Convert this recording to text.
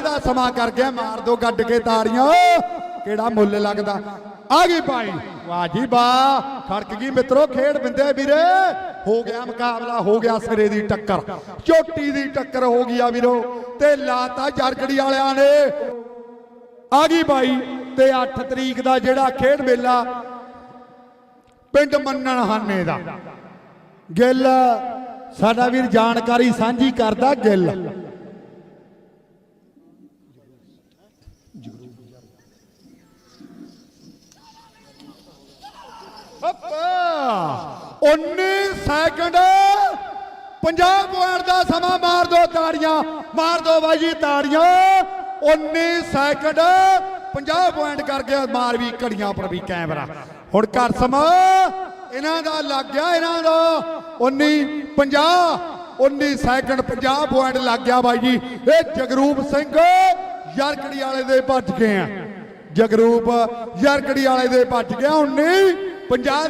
50 ਦਾ ਸਮਾਂ ਕਰ ਗਿਆ, ਮਾਰ ਦੋ ਗੱਡ ਕੇ ਤਾੜੀਆਂ। ਕਿਹੜਾ ਮੁੱਲ ਲੱਗਦਾ। ਆ ਗਈ ਭਾਈ। ਵਾਹ ਜੀ ਵਾਹ। ਖੜਕ ਗਈ ਮਿੱਤਰੋ, ਖੇਡ ਬਿੰਦੇ ਵੀਰੇ। ਹੋ ਗਿਆ ਮੁਕਾਬਲਾ, ਹੋ ਗਿਆ ਸਿਰੇ ਦੀ ਟੱਕਰ। ਚੋਟੀ ਦੀ ਟੱਕਰ ਹੋ ਗਈ ਆ ਵੀਰੋ। ਤੇ ਲਾਤਾ ਜਰਗੜੀ ਵਾਲਿਆਂ ਨੇ। ਆ ਗਈ ਬਾਈ ਤੇ 8 ਤਰੀਕ ਦਾ ਜਿਹੜਾ ਖੇਡ ਮੇਲਾ ਪਿੰਡ ਮੰਨਣ ਹਾਨੇ ਦਾ। ਗਿੱਲ, ਸਾਡਾ ਵੀਰ ਜਾਣਕਾਰੀ ਸਾਂਝੀ ਕਰਦਾ ਗਿੱਲ। 19 ਸੈਕਿੰਡ। 50 ਪੁਆਇੰਟ ਦਾ ਸਮਾਂ, ਮਾਰ ਦੋ ਤਾੜੀਆਂ, ਮਾਰ ਦੋ ਬਾਈ ਜੀ ਤਾੜੀਆਂ। 19 ਸੈਕਿੰਡ। 50 ਪੁਆਇੰਟ ਕਰ ਗਿਆ ਮਾਰ ਵੀ ਘੜੀਆਂ ਪਰ ਵੀ ਕੈਮਰਾ। ਹੁਣ ਕਰ ਸਮਾਂ। ਇਹਨਾਂ ਦਾ ਲੱਗ ਗਿਆ, ਇਹਨਾਂ ਦਾ 19 50 19 ਸੈਕਿੰਡ 50 ਪੁਆਇੰਟ ਲੱਗ ਗਿਆ ਬਾਈ ਜੀ। ਇਹ ਜਗਰੂਪ ਸਿੰਘ ਯਰਕੜੀ ਵਾਲੇ ਦੇ ਭੱਜ ਗਏ ਆ। ਜਗਰੂਪ ਯਰਕੜੀ ਵਾਲੇ ਦੇ ਭੱਜ ਗਿਆ 19 50